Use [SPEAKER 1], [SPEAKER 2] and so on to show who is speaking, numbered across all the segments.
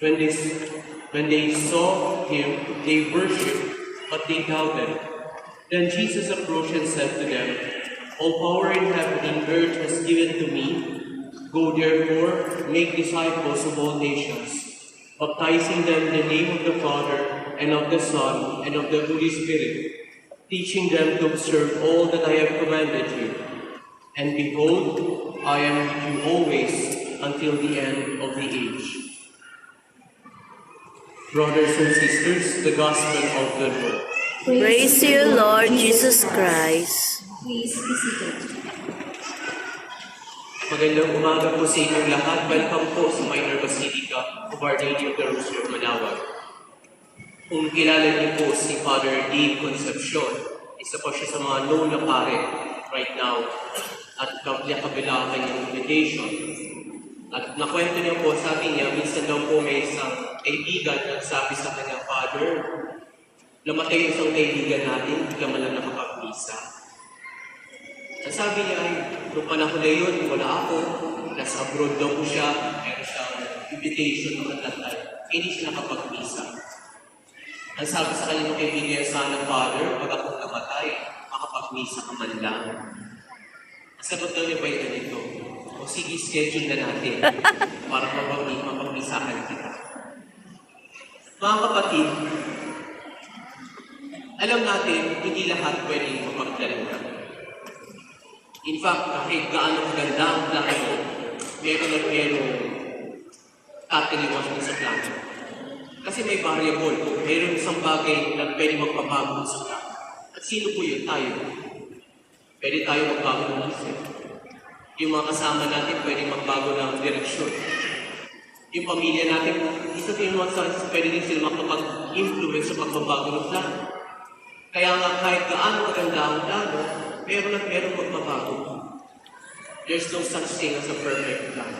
[SPEAKER 1] When they, when they saw him, they worshipped, but they doubted. Then Jesus approached and said to them, All power in heaven and earth was given to me. Go therefore, make disciples of all nations, baptizing them in the name of the Father, and of the Son, and of the Holy Spirit, teaching them to observe all that I have commanded you. And behold, I am with you always until the end of the age. Brothers and sisters, the Gospel of the Lord.
[SPEAKER 2] Praise you, Lord Jesus Christ.
[SPEAKER 3] Please be seated.
[SPEAKER 1] Magandang umaga po sa inyong lahat. Welcome po sa Minor Basilica of Our Lady of the Rosary of Manawag. Kung kilala niyo po si Father Dave Concepcion, isa po siya sa mga known na pare right now at kabila kabila ang kanyang invitation. At nakwento niya po, sabi niya, minsan daw po may isang kaibigan na sabi sa kanya, Father, namatay yung isang kaibigan natin, bigla man lang nakapag-misa. Ang sabi niya nung panahon na yun, wala ako. Nasa abroad daw po siya. Meron siyang invitation ng tatay. Hindi siya nakapag-misa. Ang sabi sa kanya ng kaibigan, sana Father, pag ako namatay, makapag-misa ka man lang. Ang sagot daw niya ba ito nito? O sige, schedule na natin para mapag- mapag-misahan kita. Mga kapatid, alam natin, hindi lahat pwedeng mapagdalawa. In fact, kahit gaano maganda ang plano, meron at meron tataliwas din sa plano. Kasi may variable po. Meron isang bagay na pwede magpabago sa plano. At sino po yun? Tayo. Pwede tayo magbago ng isip. Yung mga kasama natin pwede magbago ng direksyon. Yung pamilya natin, isa din mga sa pwede din sila makapag-influence sa pagbabago ng plano. Kaya nga kahit gaano maganda ang plano, meron at meron magbabago. There's no such thing as a perfect plan.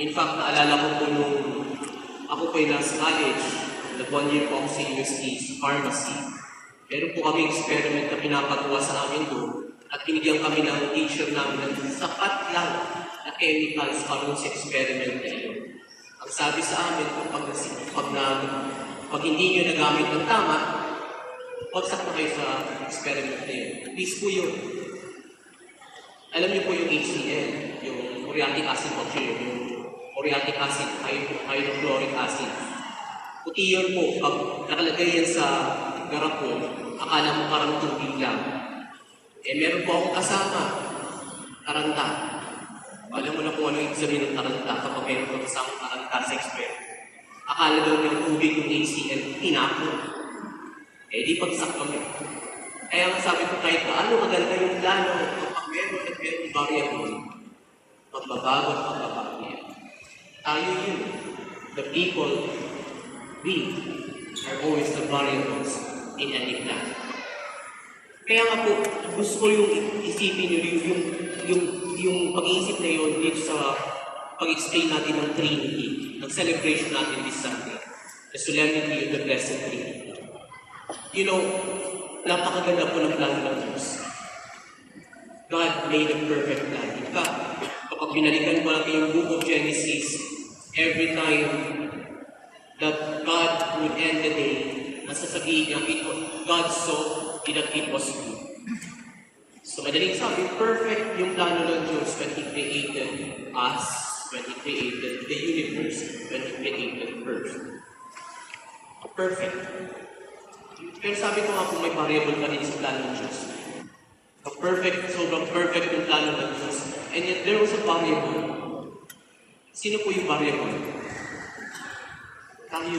[SPEAKER 1] In fact, naalala ko po nung ako po ay nasa college, nag-one year po ako sa UST, pharmacy. Meron po kami experiment na pinapagawa sa amin doon at binigyan kami ng teacher namin ng sapat lang na chemicals para sa experiment na iyon. Ang sabi sa amin, pag, pag, na, pag hindi nyo nagamit ng tama, Pagsak na kayo sa experiment na yun. Please po yun. Alam niyo po yung HCl, yung uriatic acid oxide, yung uriatic acid, hy- hydrochloric acid. Puti yun po, pag nakalagay yan sa garapon, akala mo parang tubig lang. Eh, meron po akong kasama, taranta. Alam mo na kung ano yung sabihin ng taranta kapag meron kang kasama taranta sa. Akala daw ng tubig yung HCl, tinapon. Eh di pagsak kami. Kaya nga sabi ko kahit paano maganda yung plano, kapag meron at meron variable, magbabago at magbabago yan. Tayo yun. The people, we, are always the variables in any plan. Kaya nga po, gusto ko yung isipin nyo yung, yung, yung, yung pag-iisip na yun dito sa pag-explain natin ng Trinity, ng celebration natin this Sunday, the solemnity of the Blessed Trinity. You know, napakaganda po ng plano ng Diyos. God made a perfect plan. In fact, kapag binalikan ko natin yung book of Genesis, every time that God would end the day, nasasabihin niya, it was, God saw that it was good. So, madaling sabi, perfect yung plano ng Diyos when He created us, when He created the universe, when He created earth. Perfect. Pero sabi ko nga kung may variable pa rin sa plano ng Diyos. A perfect, sobrang perfect yung plano ng Diyos. And yet there was a variable. Sino po yung variable? Tayo.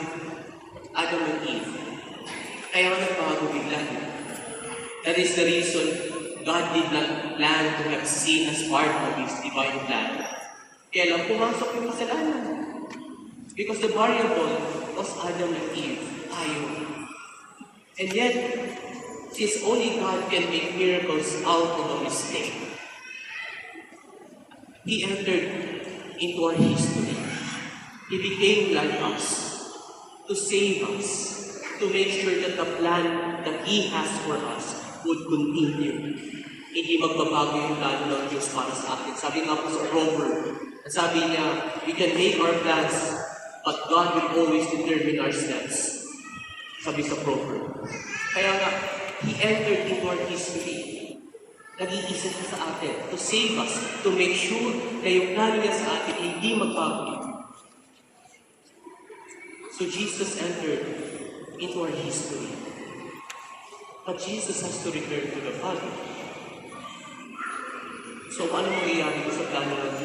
[SPEAKER 1] Adam and Eve. Kaya nga nagbago bigla. That is the reason God did not plan to have sin as part of His divine plan. Kaya lang pumasok yung kasalanan. Because the variable was Adam and Eve. Tayo. And yet, since only God can make miracles out of a mistake, He entered into our history. He became like us to save us, to make sure that the plan that He has for us would continue. Hindi magbabago yung plano ng Diyos para sa atin. Sabi nga po sa Proverbs sabi niya, we can make our plans, but God will always determine our steps. Sabi sa proverb. Kaya nga, He entered into our history. Nag-iisip siya sa atin to save us, to make sure na yung plano niya sa atin hindi magbago. So Jesus entered into our history. But Jesus has to return to the Father. So ano mangyayari sa plano ng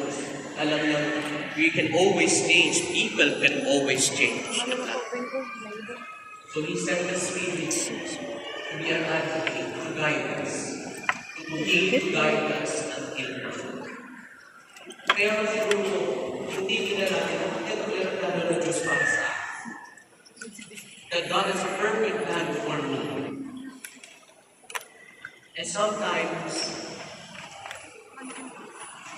[SPEAKER 1] we can always change. People can always change. So He sent the Spirit to be an advocate, to guide us. To continue to guide us until now. Kaya kung hindi kinala natin, ito yung plano ng Diyos para sa. That God has a perfect plan for me. And sometimes,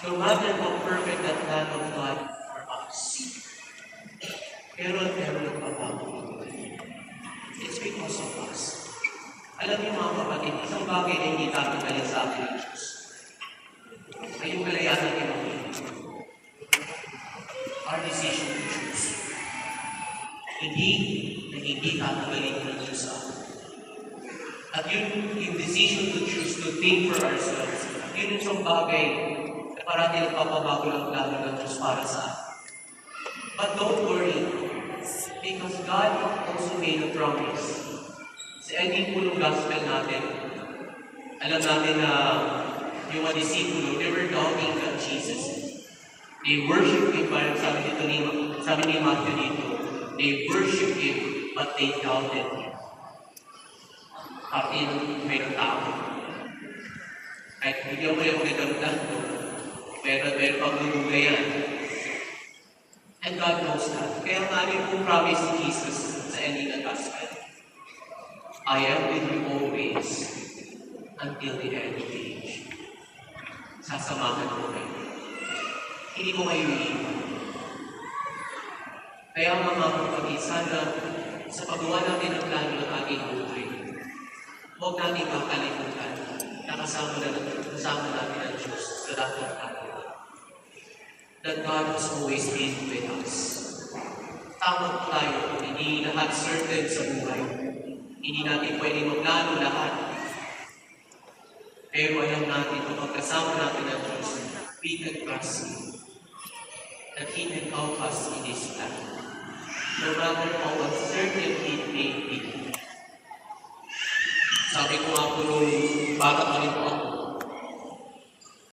[SPEAKER 1] no matter how perfect that plan of God for us, pero meron nagbabago. It's because of us. Alam niyo mga kapatid, isang bagay na hindi tatanggalin sa atin ng Diyos ay yung kalayaan natin mamili. Our decision to choose. Hindi na hindi tatanggalin ng Diyos sa atin. At yun, yung decision to choose to think for ourselves, yun yung isang bagay parati nagpapabago ng plano ng Diyos para sa atin. But don't worry, because God also made a promise. Sa ending po ng gospel natin, alam natin na yung mga disipulo, they were doubting that Jesus. They worship Him, parang sabi dito ni, sabi ni Matthew dito, they worship Him, but they doubted Him. Pati may tao. Kahit hindi ako yung magaganda, pero pero pagluluga yan. And God knows that. Kaya nga rin po promise ni Jesus sa ng gospel. I am with you always until the end of the age. Sasamahan ko kayo. Hindi ko kayo iiwan. Kaya mga kapatid, sana sa paggawa natin ng plano ng ating buhay, huwag natin kakalimutan na kasama, na, kasama natin ang Diyos sa lahat ng atin. That God has always been with us. Tama po tayo, hindi lahat certain sa buhay. Hindi natin pwede magplano lahat. Pero alam natin kapag kasama natin ang Diyos, we can trust Him. That He can help us in this plan. No matter how uncertain it may be. Sabi ko nga po nung bata pa ako,